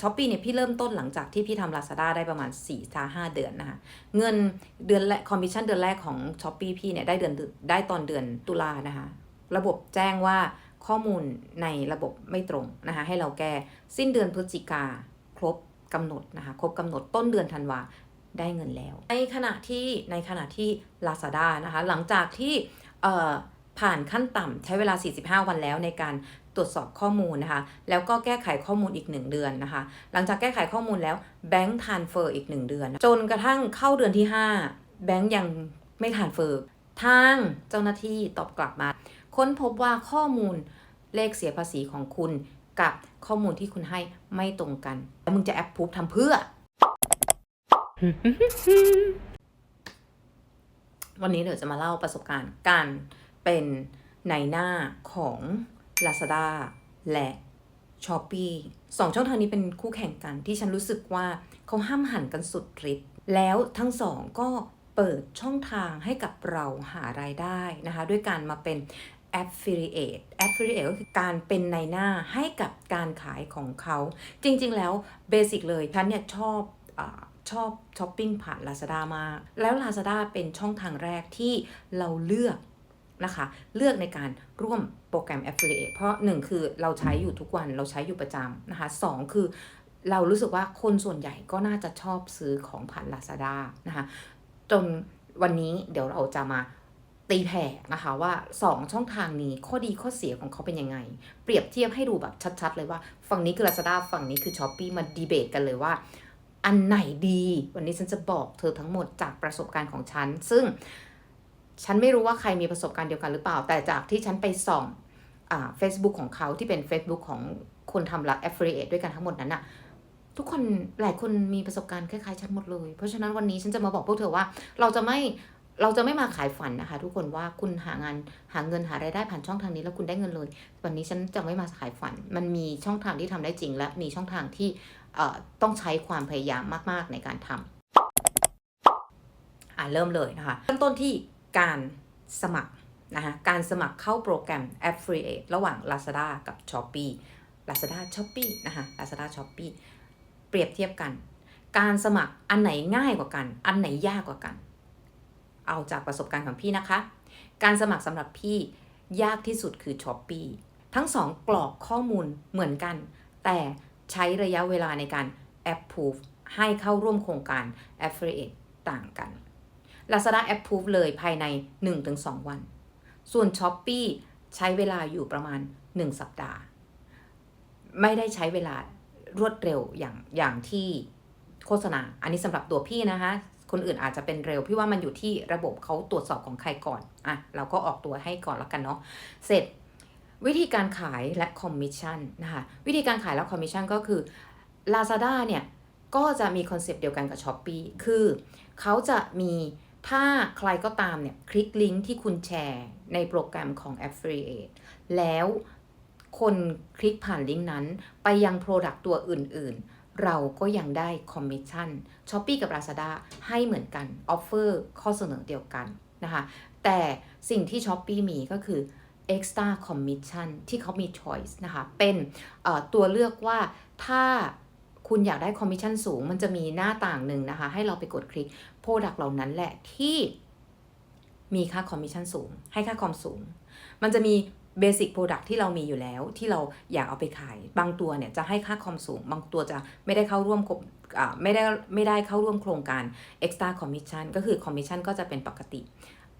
ช้อปปี้เนี่ยพี่เริ่มต้นหลังจากที่พี่ทำ Lazada ได้ประมาณ4ี่ห้าเดือนนะคะ เงินเดือนแรกคอมมิชชั่นเดือนแรกของ s h อ p e e พี่เนี่ยได้เดือนได้ตอนเดือนตุลานะคะ ระบบแจ้งว่าข้อมูลในระบบไม่ตรงนะคะ ให้เราแก้สิ้นเดือนพฤศจิกาครบกำหนดนะคะ ครบกำหนดต้นเดือนธันวาได้เงินแล้ว ในขณะที่ในขณะที่ Lazada นะคะ หลังจากที่เอ่อ ผ่านขั้นต่ำใช้เวลา 45 วันแล้วในการตรวจสอบข้อมูลนะคะ แล้วก็แก้ไขข้อมูลอีก 1 เดือนนะคะ หลังจากแก้ไขข้อมูลแล้วแบงค์ทานเฟอร์อีก 1 เดือน จนกระทั่งเข้าเดือนที่ 5 แบงค์ยังไม่ทานเฟอร์ทางเจ้าหน้าที่ตอบกลับมา ค้นพบว่าข้อมูลเลขเสียภาษีของคุณกับข้อมูลที่คุณให้ไม่ตรงกัน แล้วมึงจะแอปพูฟทำเพื่อ วันนี้เดี๋ยวจะมาเล่าประสบการณ์การ เป็นในหน้าของ Lazada และ s h อ p e e สองช่องทางนี้เป็นคู่แข่งกันที่ฉันรู้สึกว่าเขาห้ามหันกันสุดฤทธิ์แล้วทั้งสองก็เปิดช่องทางให้กับเราหารายได้นะคะ ด้วยการมาเป็น affiliate affiliate ก็คือการเป็นในหน้าให้กับการขายของเขา จริงๆ แล้วเบสิกเลยฉันเนี่ยชอบอชอบช้อปปิ้งผ่าน Lazada มาก แล้ว Lazada เป็นช่องทางแรกที่เราเลือก นะคะ เลือกในการร่วมโปรแกรม affiliate เพราะ 1 คือเราใช้อยู่ทุกวันเราใช้อยู่ประจำนะคะ 2 คือเรารู้สึกว่าคนส่วนใหญ่ก็น่าจะชอบซื้อของผ่าน Lazada นะคะจนวันนี้เดี๋ยวเราจะมาตีแผ่นะคะว่า 2 ช่องทางนี้ข้อดีข้อเสียของเขาเป็นยังไง เปรียบเทียบให้ดูแบบชัดๆ เลยว่า ฝั่งนี้คือ Lazada ฝั่งนี้คือ s h อ p e e มาดีเบตกันเลยว่า อันไหนดี วันนี้ฉันจะบอกเธอทั้งหมดจากประสบการณ์ของฉัน ซึ่ง ฉันไม่รู้ว่าใครมีประสบการณ์เดียวกันหรือเปล่า แต่จากที่ฉันไปส่องอ่า Facebook ของเขาที่เป็น Facebook ของคนทำรัฐ affiliate ด้วยกันทั้งหมดนั้นอะทุกคนหลายคนมีประสบการณ์คล้ายๆฉันหมดเลย เพราะฉะนั้นวันนี้ฉันจะมาบอกพวกเธอว่า เราจะไม่เราจะไม่มาขายฝันนะคะ ทุกคนว่าคุณหางานหาเงินหารายได้ผ่านช่องทางนี้แล้วคุณได้เงินเลย วันนี้ฉันจะไม่มาขายฝัน มันมีช่องทางที่ทำได้จริง และมีช่องทางที่ต้องใช้ความพยายามมากๆในการทำอ่าเริ่มเลยนะคะเริ่มต้นที่ การสมัครนะคะการสมัครเข้าโปรแกรม Affiliate ระหว่าง Lazada กับ Shopee Lazada Shopee นะคะ Lazada Shopee เปรียบเทียบกัน การสมัครอันไหนง่ายกว่ากัน อันไหนยากกว่ากัน เอาจากประสบการณ์ของพี่นะคะ การสมัครสำหรับพี่ยากที่สุดคือ Shopee ทั้งสองกรอกข้อมูลเหมือนกัน แต่ใช้ระยะเวลาในการ approve ให้เข้าร่วมโครงการ affiliate ต่างกัน Lazada approve เลยภายใน 1-2 วัน ส่วน Shopee ใช้เวลาอยู่ประมาณ 1 สัปดาห์ ไม่ได้ใช้เวลารวดเร็วอย่างอย่างที่โฆษณา อันนี้สำหรับตัวพี่นะคะคนอื่นอาจจะเป็นเร็ว พี่ว่ามันอยู่ที่ระบบเขาตรวจสอบของใครก่อน อะ เราก็ออกตัวให้ก่อนแล้วกันเนาะ เสร็จวิธีการขายและคอมมิชชั่นนะคะ วิธีการขายและคอมมิชชั่นก็คือ Lazada เนี่ย ก็จะมีคอนเซปต์เดียวกันกับ s h อ p e e คือเขาจะมี ถ้าใครก็ตามเนี่ยคลิกลิงก์ที่คุณแชร์ในโปรแกรมของ Affiliate แล้วคนคลิกผ่านลิงก์นั้นไปยัง Product ตัวอื่น ๆ เราก็ยังได้คอมมิชชั่น s h อ p e e กับ Lazada ให้เหมือนกัน ออฟเฟอร์ข้อเสนอเดียวกันนะคะ แต่สิ่งที่ s h อ p e e มีก็คือ extra commission ที่เขามี choice นะคะ เป็นตัวเลือกว่าถ้า คุณอยากได้คอมมิชชั่นสูง มันจะมีหน้าต่างหนึ่งนะคะ ให้เราไปกดคลิก Product เหล่านั้นแหละที่มีค่าคอมมิชชั่นสูง ให้ค่าคอมสูง มันจะมีเบสิ c โปรดักที่เรามีอยู่แล้วที่เราอยากเอาไปขาย บางตัวเนี่ยจะให้ค่าคอมสูง บางตัวจะไม่ได้เข้าร่วมกบไม่ได้ไม่ได้เข้าร่วมโครงการ extra commission ก็คือ commission ก็จะเป็นปกติ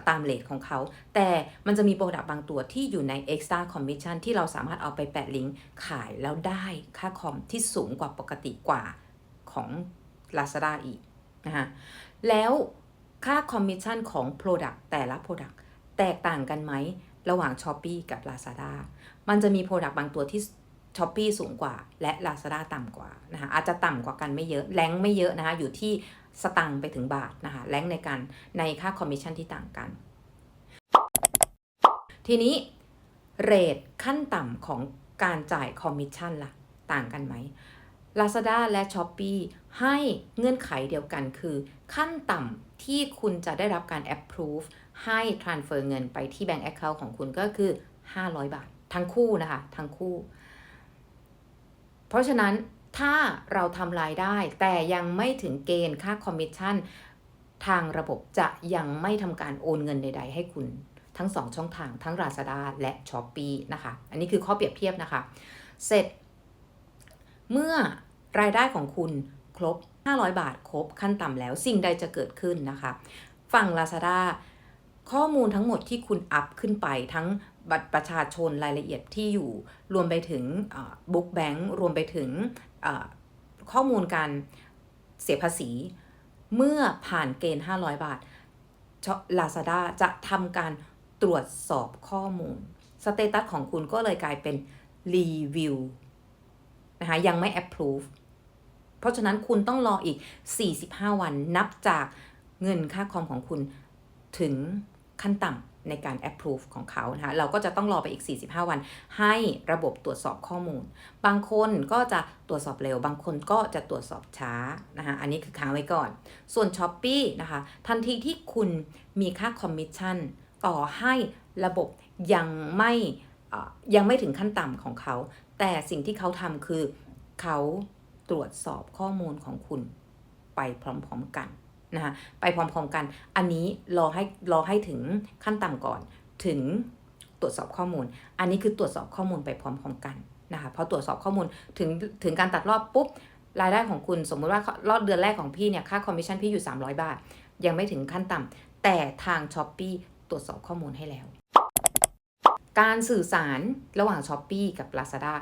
ตามเลทของเขา แต่มันจะมีโปรดักต์บางตัวที่อยู่ใน extra commission ที่เราสามารถเอาไปแปะลิงก์ขายแล้วได้ค่าคอมที่สูงกว่าปกติกว่าของ Lazada อีกนะคะแล้วค่าคอมมิชชั่นของ Product แต่ละ Product แตกต่างกันไหม ระหว่าง s h อ p e e กับ Lazada มันจะมี Product บางตัวที่ s h อ p e e สูงกว่า และ Lazada ต่ำกว่านะคะอาจจะต่ำกว่ากันไม่เยอะ แรงไม่เยอะนะคะอยู่ที่ สตังค์ไปถึงบาทนะคะแรงในการในค่าคอมมิชชั่นที่ต่างกัน ทีนี้เรทขั้นต่ำของการจ่ายคอมมิชชั่นล่ะต่างกันไหม Lazada และ s h อ p e e ให้เงื่อนไขเดียวกันคือ ขั้นต่ำที่คุณจะได้รับการ approve ให้ transfer เงินไปที่ bank account ของคุณก็คือ 500 บาท ทั้งคู่นะคะ ทั้งคู่ เพราะฉะนั้น ถ้าเราทำรายได้ แต่ยังไม่ถึงเกณฑ์ค่าคอมมิชชั่น ทางระบบจะยังไม่ทำการโอนเงินใด ๆ ให้คุณ ทั้ง 2 ช่องทางทั้ง Lazada และ s h อ p e e นะคะ อันนี้คือข้อเปรียบเทียบนะคะ เสร็จ เมื่อรายได้ของคุณครบ 500 บาทครบขั้นต่ำแล้วสิ่งใดจะเกิดขึ้นนะคะฝั่ง Lazada ข้อมูลทั้งหมดที่คุณอัพขึ้นไปทั้งบัตรประชาชนรายละเอียดที่อยู่ รวมไปถึงบุ๊กแบงค์รวมไปถึง ข้อมูลการเสียภาษี เมื่อผ่านเกณฑ์ 500 บาท Lazada จะทำการตรวจสอบข้อมูล สเตตัสของคุณก็เลยกลายเป็นรีวิวนะคะยังไม่ approve เพราะฉะนั้นคุณต้องรออีก 45 วันนับจากเงินค่าคอมของคุณถึงขั้นต่ำ ในการ approve ของเขานะคะเราก็จะต้องรอไปอีก 45 วัน ให้ระบบตรวจสอบข้อมูล บางคนก็จะตรวจสอบเร็ว บางคนก็จะตรวจสอบช้านะคะอันนี้คือค้างไว้ก่อน ส่วน s h อ p e e นะคะทันทีที่คุณมีค่าคอมมิชชั่นต่อให้ระบบยังไม่ยังไม่ถึงขั้นต่ำของเขา แต่สิ่งที่เขาทำคือเขาตรวจสอบข้อมูลของคุณไปพร้อมๆกัน นะคะไปพร้อมๆกัน อันนี้รอให้รอให้ถึงขั้นต่ำก่อนถึงตรวจสอบข้อมูล อันนี้คือตรวจสอบข้อมูลไปพร้อมๆกันนะคะพอตรวจสอบข้อมูลถึงถึงการตัดรอบปุ๊บรายได้ของคุณสมมุติว่ารอบเดือนแรกของพี่เนี่ยค่าคอมมิชชั่นพี่อยู่ 300 บาท ยังไม่ถึงขั้นต่ำแต่ทาง s h อ p e e ตรวจสอบข้อมูลให้แล้ว การสื่อสารระหว่าง s h อ p e e กับ Lazada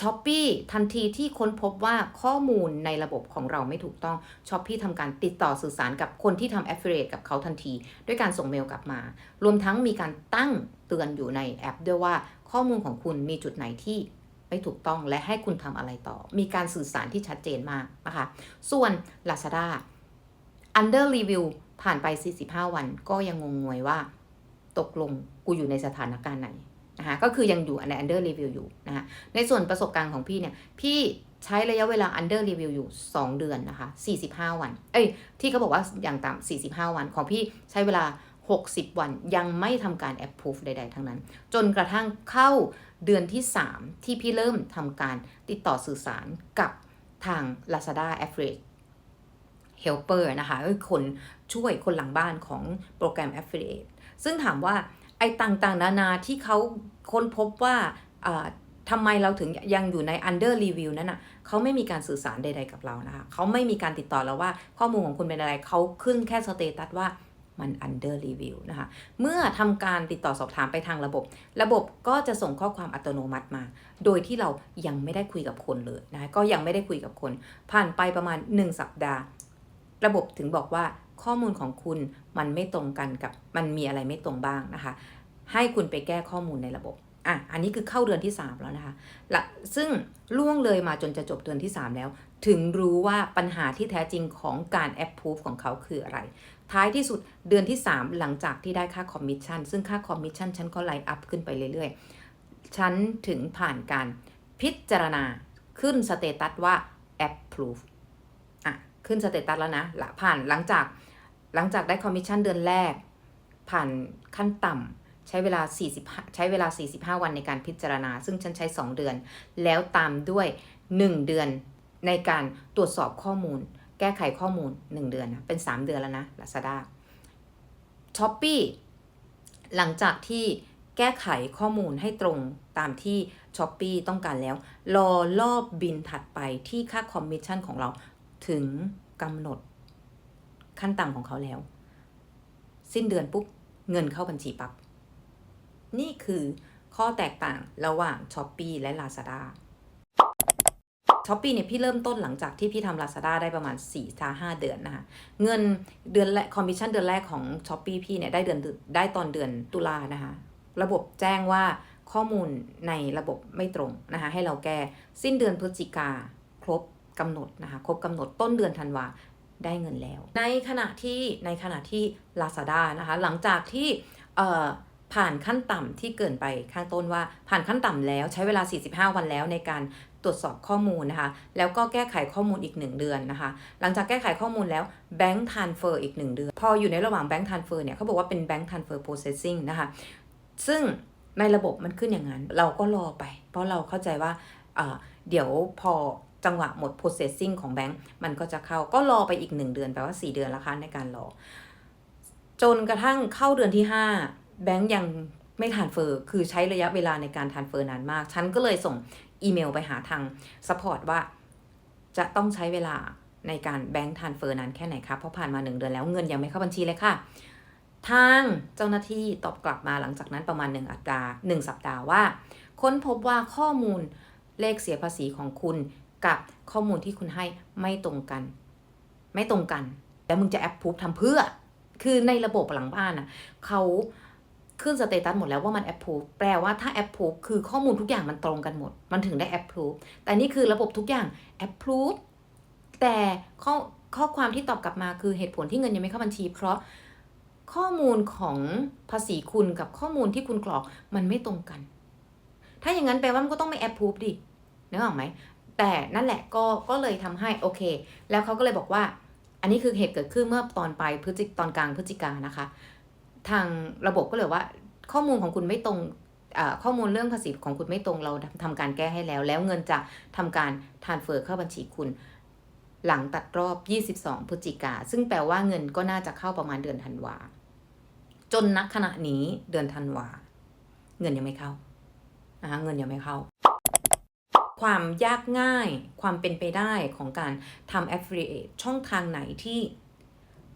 ช้อปปีทันทีที่ค้นพบว่าข้อมูลในระบบของเราไม่ถูกต้องช้อปปีทำการติดต่อสื่อสารกับคนที่ทำ affiliate กับเขาทันที ด้วยการส่งเมลกลับมา รวมทั้งมีการตั้งเตือนอยู่ในแอป ด้วยว่าข้อมูลของคุณมีจุดไหนที่ไม่ถูกต้องและให้คุณทำอะไรต่อ มีการสื่อสารที่ชัดเจนมากนะคะ ส่วน Lazada under review ผ่านไป 45 วันก็ยังงงงวยว่า ตกลงกูอยู่ในสถานการณ์ไหน นะคะก็คือยังอยู่ใน under review อยู่นะคะในส่วนประสบการณ์ของพี่เนี่ย พี่ใช้ระยะเวลา under review อยู่ 2 เดือนนะคะ 45 วัน เอ้ย ที่เขาบอกว่าอย่างต่ำ45 วันของพี่ใช้เวลา 60 วันยังไม่ทำการ approve ใด ๆ ทั้งนั้น จนกระทั่งเข้าเดือนที่ 3 ที่พี่เริ่มทำการติดต่อสื่อสารกับทาง Lazada Affiliate Helper นะคะคนช่วยคนหลังบ้านของโปรแกรม Affiliate ซึ่งถามว่า ต่างๆ นานาที่เขาค้นพบว่าทำไมเราถึงยังอยู่ใน under review นั้นอะเขาไม่มีการสื่อสารใด ๆ กับเรานะคะเขาไม่มีการติดต่อเราว่าข้อมูลของคุณเป็นอะไรเขาขึ้นแค่สเตตัสว่ามัน under review นะคะ เมื่อทำการติดต่อสอบถามไปทางระบบ ระบบก็จะส่งข้อความอัตโนมัติมา โดยที่เรายังไม่ได้คุยกับคนเลยนะะก็ยังไม่ได้คุยกับคน ผ่านไปประมาณ 1 สัปดาห์ ระบบถึงบอกว่า ข้อมูลของคุณมันไม่ตรงกันกับมันมีอะไรไม่ตรงบ้างนะคะ ให้คุณไปแก้ข้อมูลในระบบอะอันนี้คือเข้าเดือนที่ 3 แล้วนะคะละซึ่งล่วงเลยมาจนจะจบเดือนที่ 3 แล้ว ถึงรู้ว่าปัญหาที่แท้จริงของการ approve ของเขาคืออะไร ท้ายที่สุดเดือนที่ 3 หลังจากที่ได้ค่าคอมมิชชั่น ซึ่งค่าคอมมิชชั่นฉันก็ไล่อัพขึ้นไปเรื่อยๆ ฉันถึงผ่านการพิจารณาขึ้นสเตตัสว่า approve อะขึ้นสเตตัสแล้วนะละผ่านหลังจาก หลังจากได้คอมมิชชั่นเดือนแรก ผ่านขั้นต่ำใช้เวลา 40 ใช้เวลา 45 วันในการพิจารณา ซึ่งฉันใช้ 2 เดือน แล้วตามด้วย 1 เดือนในการตรวจสอบข้อมูล แก้ไขข้อมูล 1 เดือนนะเป็น 3 เดือนแล้วนะ Lazada s h อ p e e หลังจากที่แก้ไขข้อมูลให้ตรงตามที่ s h อ p e e ต้องการแล้ว รอรอบบินถัดไปที่ค่าคอมมิชชั่นของเราถึงกำหนด ขั้นต่ำของเขาแล้ว สิ้นเดือนปุ๊บเงินเข้าบัญชีปับ๊บนี่คือข้อแตกต่างระหว่าง s h อ p e e และ Lazada ช้อปปี้เนี่ยพี่เริ่มต้นหลังจากที่พี่ทำ Lazada ได้ประมาณ4ี่ห้าเดือนนะคะเงินเดือนแรกคอมมิชชั่นเดือนแรกของ s h อ p e e พี่เนี่ยได้เดือนได้ตอนเดือนตุลานะคะ ระบบแจ้งว่าข้อมูลในระบบไม่ตรงนะคะให้เราแก้สิ้นเดือนพฤศจิกาครบกำหนดนะคะครบกำหนดต้นเดือนธันวา ได้เงินแล้ว ในขณะที่ในขณะที่ Lazada นะคะหลังจากที่ผ่านขั้นต่ำที่เกินไปข้างต้นว่าผ่านขั้นต่ำแล้วใช้เวลา 45 วันแล้วในการตรวจสอบข้อมูลนะคะ แล้วก็แก้ไขข้อมูลอีก 1 เดือนนะคะ หลังจากแก้ไขข้อมูลแล้ว Bank Transfer อีก 1 เดือน พออยู่ในระหว่าง Bank Transfer เนี่ยเขาบอกว่าเป็น Bank Transfer Processing นะคะ ซึ่งในระบบมันขึ้นอย่างนั้น เราก็รอไป เพราะเราเข้าใจว่าเดี๋ยวพอ จังหวะหมด processing ของแบงก์มันก็จะเข้าก็รอไปอีก 1 เดือนแปลว่า 4 เดือนละคะในการรอ จนกระทั่งเข้าเดือนที่ 5 แบงก์ยังไม่ทานเฟอร์คือใช้ระยะเวลาในการทานเฟอร์นานมาก ฉันก็เลยส่งอีเมลไปหาทาง support ว่าจะต้องใช้เวลาในการแบงค์ทานเฟอร์นานแค่ไหนครับเพราะผ่านมา 1 เดือนแล้วเงินยังไม่เข้าบัญชีเลยค่ะ ทางเจ้าหน้าที่ตอบกลับมาหลังจากนั้นประมาณ 1 อัตรา 1 สัปดาห์ว่า ค้นพบว่าข้อมูลเลขเสียภาษีของคุณ กับข้อมูลที่คุณให้ไม่ตรงกัน ไม่ตรงกัน แล้วมึงจะแอปพูฟทำเพื่อ คือในระบบหลังบ้านอะเขาขึ้นสเตตัสหมดแล้วว่ามันแอปพูฟแปลว่าถ้าแอปพูฟคือข้อมูลทุกอย่างมันตรงกันหมด มันถึงได้แอปพูฟแต่นี่คือระบบทุกอย่างแอปพูฟแต่ข้อข้อความที่ตอบกลับมาคือเหตุผลที่เงินยังไม่เข้าบัญชี เพราะข้อมูลของภาษีคุณกับข้อมูลที่คุณกรอกมันไม่ตรงกัน ถ้าอย่างนั้นแปลว่ามันก็ต้องไม่แอปพูฟดินึกออกไหม แต่นั่นแหละก็ก็เลยทำให้โอเค แล้วเขาก็เลยบอกว่า อันนี้คือเหตุเกิดขึ้นเมื่อตอนปลายพฤศจิกตอนกลางพฤศจิกานะคะ ทางระบบก็เลยว่า ข้อมูลของคุณไม่ตรงข้อมูลเรื่องภาษีของคุณไม่ตรงเราทำการแก้ให้แล้ว แล้วเงินจะทำการทานเฟอร์เข้าบัญชีคุณ หลังตัดรอบ 22 พฤศจิกา ซึ่งแปลว่าเงินก็น่าจะเข้าประมาณเดือนธันวา จนนักขณะนี้เดือนธันวา เงินยังไม่เข้านะคะเงินยังไม่เข้า ความยากง่ายความเป็นไปได้ของการทำ affiliate ช่องทางไหนที่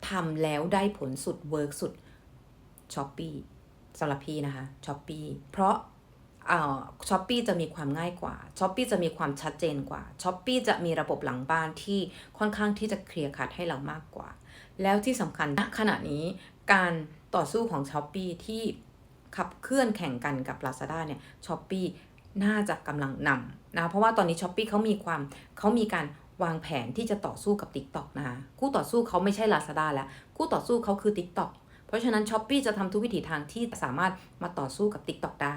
ทำแล้วได้ผลสุดเวิร์กสุดช้อปปีสำหรับพี่นะคะช้อปปีเพราะช้อปปีจะมีความง่ายกว่าช้อปปีจะมีความชัดเจนกว่าช้อปปีจะมีระบบหลังบ้านที่ค่อนข้างที่จะเคลียร์คัดให้เรามากกว่า แล้วที่สำคัญณขณะนี้การต่อสู้ของช้อปปีที่ขับเคลื่อนแข่งกันกับ Lazada เนี่ยช้อปปี น่าจะกำลังนำนะเพราะว่าตอนนี้ช้อปปีเขามีความเขามีการวางแผนที่จะต่อสู้กับ TikTok นะคะคู่ต่อสู้เขาไม่ใช่ Lazada แล้ว คู่ต่อสู้เขาคือ TikTok เพราะฉะนั้น s h อ p e e จะทำทุกวิถีทางที่สามารถมาต่อสู้กับ TikTok ได้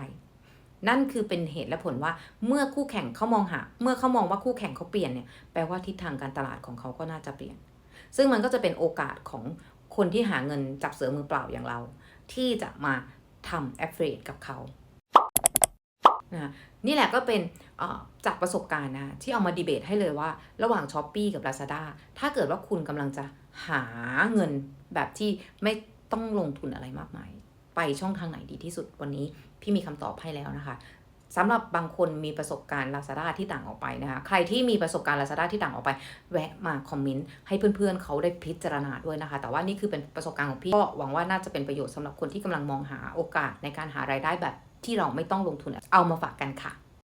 นั่นคือเป็นเหตุและผลว่าเมื่อคู่แข่งเขามองหา เมื่อเขามองว่าคู่แข่งเขาเปลี่ยนเนี่ยแปลว่าทิศทางการตลาดของเขาก็น่าจะเปลี่ยน ซึ่งมันก็จะเป็นโอกาสของคนที่หาเงินจับเสือมือเปล่าอย่างเรา ที่จะมาทำ affiliate กับเขา นะนี่แหละก็เป็นจากประสบการณ์นะที่เอามาดีเบตให้เลยว่า ระหว่าง s h อ p e e กับ Lazada ถ้าเกิดว่าคุณกำลังจะหาเงินแบบที่ไม่ต้องลงทุนอะไรมากมาย ไปช่องทางไหนดีที่สุดวันนี้พี่มีคำตอบให้แล้วนะคะสำหรับบางคนมีประสบการณ์ Lazada ที่ต่างออกไปนะคะ ใครที่มีประสบการณ์ Lazada ที่ต่างออกไป แวะมาคอมเมนต์ให้เพื่อนๆเขาได้พิจารณาด้วยนะคะ แต่ว่านี่คือเป็นประสบการณ์ของพี่ก็หวังว่าน่าจะเป็นประโยชน์สำหรับคนที่กำลังมองหาโอกาสในการหารายได้แบบ ที่เราไม่ต้องลงทุนเอามาฝากกันค่ะ